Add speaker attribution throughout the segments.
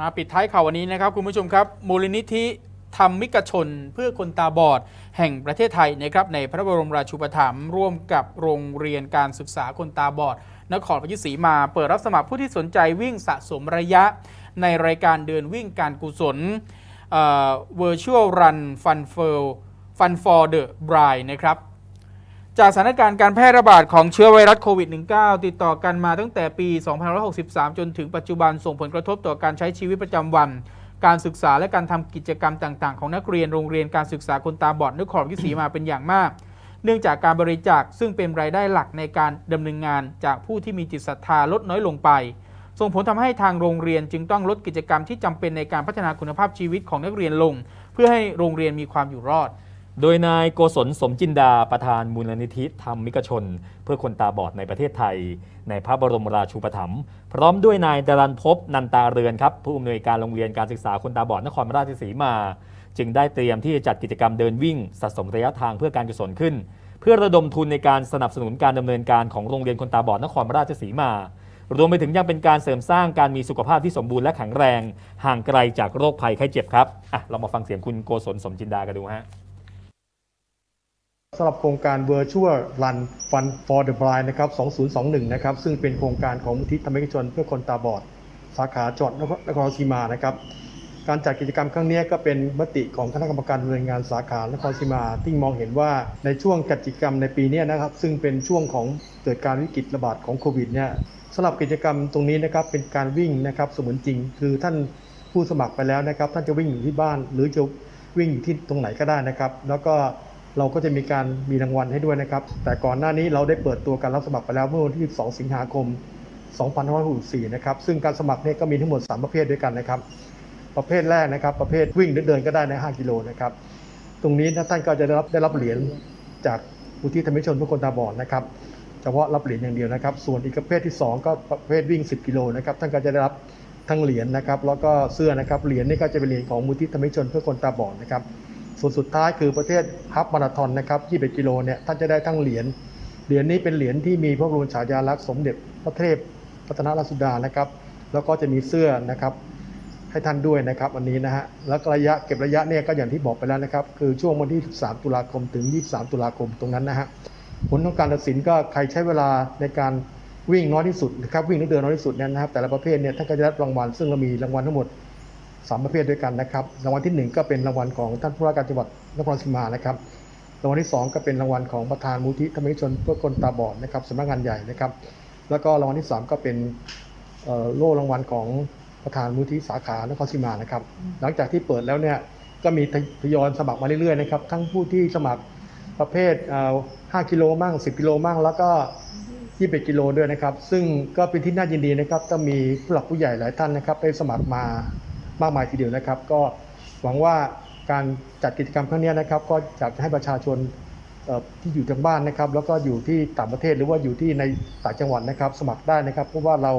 Speaker 1: มาปิดท้ายข่าววันนี้นะครับคุณผู้ชมครับ มูลนิธิธรรมิกชนเพื่อคนตาบอด แห่งประเทศไทยนะครับในพระบรมราชูปถัมภ์ร่วมกับโรงเรียนการศึกษาคนตาบอด นครพญศรีมา เปิดรับสมัครผู้ที่สนใจวิ่งสะสมระยะ ในรายการเดินวิ่งการกุศลเอ่อ Virtual Run Fun for Fun for the Bride นะครับ จากสถานการณ์การแพร่ระบาดของเชื้อไวรัสโควิด -19 ติดต่อกันมาตั้งแต่ปี2563 จนถึงปัจจุบันส่งผลกระทบต่อการใช้ชีวิตประจำวัน การศึกษาและการทำกิจกรรมต่างๆ ของนักเรียนโรงเรียนการศึกษาคนตาบอดนครพิศรีมาเป็นอย่างมาก เนื่องจากการบริจาคซึ่งเป็นรายได้หลักในการดำเนินงานจากผู้ที่มีจิตศรัทธาลดน้อยลงไป ส่งผลทำให้ทางโรงเรียนจึงต้องลดกิจกรรมที่จำเป็นในการพัฒนาคุณภาพชีวิตของนักเรียนลง เพื่อให้โรงเรียนมีความอยู่รอด
Speaker 2: โดยนายโกศลสมจินดาประธานมูลนิธิธรรมิกชน เพื่อคนตาบอดในประเทศไทย ในพระบรมราชูปถัมภ์พร้อมด้วยนายดารันภพนันตาเรือนครับผู้อำนวยการโรงเรียนการศึกษาคนตาบอดนครราชสีมา จึงได้เตรียมที่จะจัดกิจกรรมเดินวิ่งสะสมระยะทางเพื่อการกุศลขึ้น เพื่อระดมทุนในการสนับสนุนการดำเนินการของโรงเรียนคนตาบอดนครราชสีมารวมไปถึงยังเป็นการเสริมสร้างการมีสุขภาพที่สมบูรณ์และแข็งแรง ห่างไกลจากโรคภัยไข้เจ็บครับอะเรามาฟังเสียงคุณโกศลสมจินดากันดูฮะ
Speaker 3: สำหรับโครงการ Virtual Run Fun for the Blind นะครับ 2021 นะครับ ซึ่งเป็นโครงการของมูลที่ธรรมิกชนเพื่อคนตาบอด สาขาจังหวัดนครราชสีมานะครับ การจัดกิจกรรมครั้งนี้ก็เป็นมติของคณะกรรมการดำเนินงานสาขานครราชสีมาที่มองเห็นว่าในช่วงจัดกิจกรรมในปีนี้นะครับ ซึ่งเป็นช่วงของเกิดการวิกฤตระบาดของโควิดเนี่ยสำหรับกิจกรรมตรงนี้นะครับเป็นการวิ่งนะครับเสมือนจริง คือท่านผู้สมัครไปแล้วนะครับ ท่านจะวิ่งอยู่ที่บ้าน หรือจะวิ่งอยู่ที่ตรงไหนก็ได้นะครับ แล้วก็ เราก็จะมีการมีรางวัลให้ด้วยนะครับ แต่ก่อนหน้านี้เราได้เปิดตัวการรับสมัครไปแล้วเมื่อวันที่ 12 สิงหาคม 2564 นะครับ ซึ่งการสมัครเนี่ยก็มีทั้งหมด 3 ประเภทด้วยกันนะครับ ประเภทแรกนะครับ ประเภทวิ่งหรือเดินก็ได้ใน 5 กิโลนะครับ ตรงนี้นท่านก็จะได้รับได้รับเหรียญจากอุทิศธรรมชนเพื่อคนตาบอดนะครับ เฉพาะรับเหรียญอย่างเดียวนะครับ ส่วนอีกประเภทที่ 2 ก็ประเภทวิ่ง 10 กิโลนะครับ ท่านก็จะได้รับทั้งเหรียญนะครับ แล้วก็เสื้อนะครับ เหรียญนี่ก็จะเป็นเหรียญของมูลที่ธรรมชนเพื่อคนตาบอดนะครับ ส่วนสุดท้ายคือประเภทฮับมาราธอนนะครับ21กิโลเนี่ยท่านจะได้ทั้งเหรียญเหรียญนี้เป็นเหรียญที่มีพระบรมฉายาลักษณ์สมเด็จพระเทพรัตนราชสุดานะครับ แล้วก็จะมีเสื้อนะครับให้ท่านด้วยนะครับอันนี้นะฮะแล้วระยะเก็บระยะเนี่ยก็อย่างที่บอกไปแล้วนะครับ คือช่วงวันที่ 13 ตุลาคมถึง 23 ตุลาคมตรงนั้นนะฮะผลของการตัดสินก็ใครใช้เวลาในการวิ่งน้อยที่สุดนะครับวิ่งหรือเดินน้อยที่สุดเนี่ยนะครับแต่ละประเภทเนี่ยท่านก็จะได้รางวัลซึ่งเรามีรางวัลทั้งหมด สามประเภทด้วยกันนะครับ รางวัลที่หนึ่งก็เป็นรางวัลของท่านผู้ว่าการจังหวัดนครราชสีมานะครับ รางวัลที่สองก็เป็นรางวัลของประธานมูลที่ธรรมิชนเพื่อคนตาบอดนะครับสำนักงานใหญ่นะครับ แล้วก็รางวัลที่สามก็เป็นโล่รางวัลของประธานมูลที่สาขานครสีมานะครับ หลังจากที่เปิดแล้วเนี่ยก็มีทยอยสมัครมาเรื่อยๆนะครับ ทั้งผู้ที่สมัครประเภท 5 กิโลมั่ง 10 กิโลมั่ง แล้วก็ 21 กิโลด้วยนะครับ ซึ่งก็เป็นที่น่ายินดีนะครับ ก็มีผู้หลักผู้ใหญ่หลายท่านนะครับ ไปสมัครมา มากมายทีเดียวนะครับ ก็หวังว่าการจัดกิจกรรมครั้งนี้นะครับ ก็อยากจะให้ประชาชนที่อยู่ทางบ้านนะครับ แล้วก็อยู่ที่ต่างประเทศหรือว่าอยู่ที่ในต่างจังหวัดนะครับ สมัครได้นะครับ เพราะว่าเรา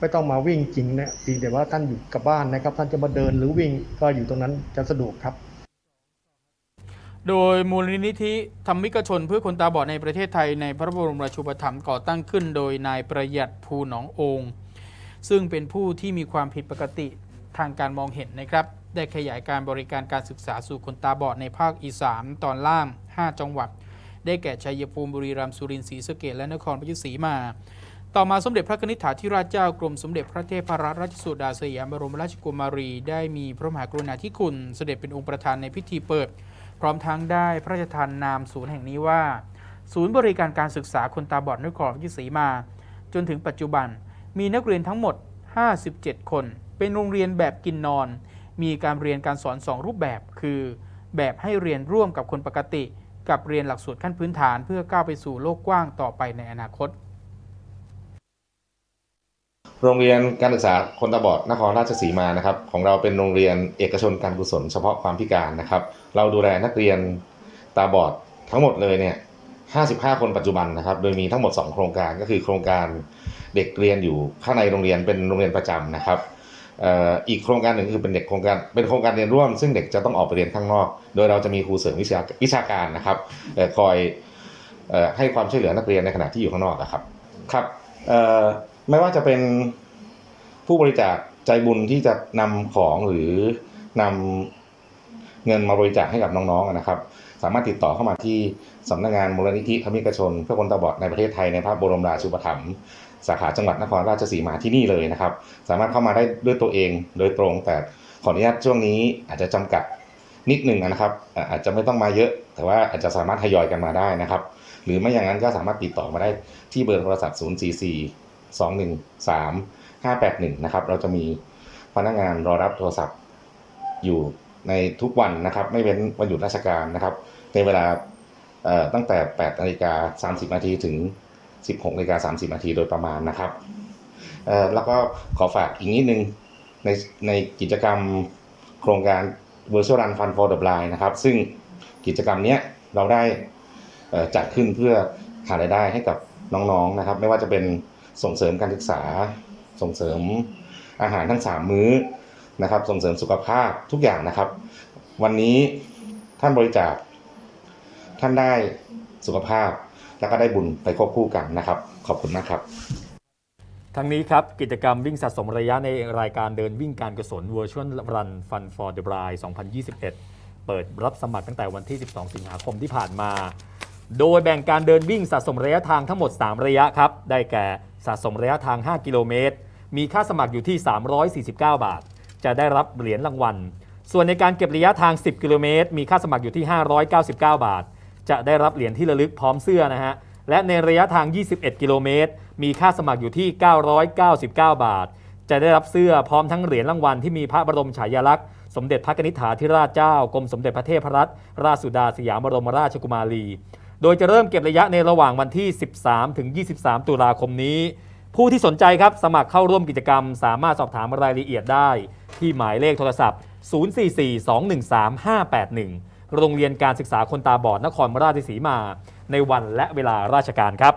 Speaker 3: ไม่ต้องมาวิ่งจริงนะเพียงแต่ว่าท่านอยู่กับบ้านนะครับ ท่านจะมาเดินหรือวิ่งก็อยู่ตรงนั้นจะสะดวกครับ
Speaker 1: โดยมูลนิธิธรรมิกชนเพื่อคนตาบอดในประเทศไทยในพระบรมราชูปถัมภ์ก่อตั้งขึ้น โดยนายประหยัดภูหนององค์ ซึ่งเป็นผู้ที่มีความผิดปกติ ทางการมองเห็นนะครับ ได้ขยายการบริการการศึกษาสู่คนตาบอดในภาคอีสานตอนล่าง 5 จังหวัด ได้แก่ชัยภูมิบุรีรัมย์สุรินทร์ศรีสะเกษและนครพศรีมา ต่อมาสมเด็จพระนิธิถาธิราชเจ้ากรมสมเด็จพระเทพรัตนราชสุดาสยามบรมราชกุมารี ได้มีพระมหากรุณาธิคุณ เสด็จเป็นองค์ประธานในพิธีเปิด พร้อมทั้งได้พระราชทานนามศูนย์แห่งนี้ว่า ศูนย์บริการการศึกษาคนตาบอดนครพศรีมา จนถึงปัจจุบันมีนักเรียนทั้งหมด 57 คน เป็นโรงเรียนแบบกินนอน มีการเรียนการสอน 2 รูปแบบ คือ แบบให้เรียนร่วมกับคนปกติ กับเรียนหลักสูตรขั้นพื้นฐาน เพื่อก้าวไปสู่โลกกว้างต่อไปในอนาคต
Speaker 4: โรงเรียนการศึกษาคนตาบอดนครราชสีมานะครับของเราเป็นโรงเรียนเอกชนการกุศลเฉพาะความพิการนะครับ เราดูแลนักเรียนตาบอดทั้งหมดเลยเนี่ย55 คนปัจจุบันนะครับ โดยมีทั้งหมด 2 โครงการก็คือโครงการเด็กเรียนอยู่ข้างในโรงเรียนเป็นโรงเรียนประจำนะครับ อีกโครงการหนึ่งคือเป็นเด็กโครงการเป็นโครงการเรียนร่วม ซึ่งเด็กจะต้องออกไปเรียนข้างนอก โดยเราจะมีครูเสริมวิชาวิชาการนะครับออคอยออให้ความช่วยเหลือนักเรียนในขณะที่อยู่ข้างนอกนะครับครับไม่ว่าจะเป็นผู้บริจาคใจบุญที่จะนำของหรือนำเงินมาบริจาคให้กับน้องๆนะครับ สามารถติดต่อเข้ามาที่สำนักงานมูลนิธิธรรมิกชน เพื่อคนตาบอดในประเทศไทยในพระบรมราชูปถัมภ์สาขาจังหวัดนครราชสีมาที่นี่เลยนะครับ สามารถเข้ามาได้ด้วยตัวเองโดยตรงแต่ขออนุญาตช่วงนี้อาจจะจำกัดนิดหนึ่งนะครับอาอาจจะไม่ต้องมาเยอะ แต่ว่าอาจจะสามารถทยอยกันมาได้นะครับ หรือไม่อย่างนั้นก็สามารถติดต่อมาได้ที่เบอร์โทรศัพท์ 044 213 581 นะครับ เราจะมีพนักงานรอรับโทรศัพท์อยู่ ในทุกวันนะครับ ไม่เว้นวันหยุดราชการนะครับ ในเวลาตั้งแต่ 8นาฬิกา30นาทีถึง 16นาฬิกา30นาทีโดยประมาณนะครับแล้วก็ขอฝากอีกนิดนึงในในกิจกรรมโครงการ Virtual Run Fund for the Blind นะครับ ซึ่งกิจกรรมนี้เราได้จัดขึ้นเพื่อหารายได้ให้กับน้องๆนะครับ ไม่ว่าจะเป็นส่งเสริมการศึกษาส่งเสริมอาหารทั้ง 3 มื้อ นะครับ ส่งเสริมสุขภาพทุกอย่างนะครับ วันนี้ท่านบริจาคท่านได้สุขภาพ แล้วก็ได้บุญไปควบคู่กันนะครับ ขอบคุณมากครับ
Speaker 2: ทั้งนี้ครับ กิจกรรมวิ่งสะสมระยะในรายการเดินวิ่งการกุศล Virtual Run Fun for the Blind 2021 เปิดรับสมัครตั้งแต่วันที่ 12 สิงหาคมที่ผ่านมา โดยแบ่งการเดินวิ่งสะสมระยะทางทั้งหมด 3 ระยะครับ ได้แก่สะสมระยะทาง 5 กิโลเมตร มีค่าสมัครอยู่ที่ 349 บาท จะได้รับเหรียญรางวัล ส่วนในการเก็บระยะทาง 10 กิโลเมตร มีค่าสมัครอยู่ที่ 599 บาท จะได้รับเหรียญที่ระลึกพร้อมเสื้อนะฮะ และในระยะทาง 21 กิโลเมตร มีค่าสมัครอยู่ที่ 999 บาท จะได้รับเสื้อพร้อมทั้งเหรียญรางวัลที่มีพระบรมฉายาลักษณ์สมเด็จพระนิธิฐาธิราชเจ้ากรมสมเด็จพระเทพรัตนราชสุดาสยามบรมราชกุมารี โดยจะเริ่มเก็บระยะในระหว่างวันที่ 13 ถึง 23 ตุลาคมนี้ ผู้ที่สนใจครับสมัครเข้าร่วมกิจกรรม สามารถสอบถามรายละเอียดได้ ที่หมายเลขโทรศัพท์ 044-213-581 โรงเรียนการศึกษาคนตาบอดนครราชสีมา ในวันและเวลาราชการครับ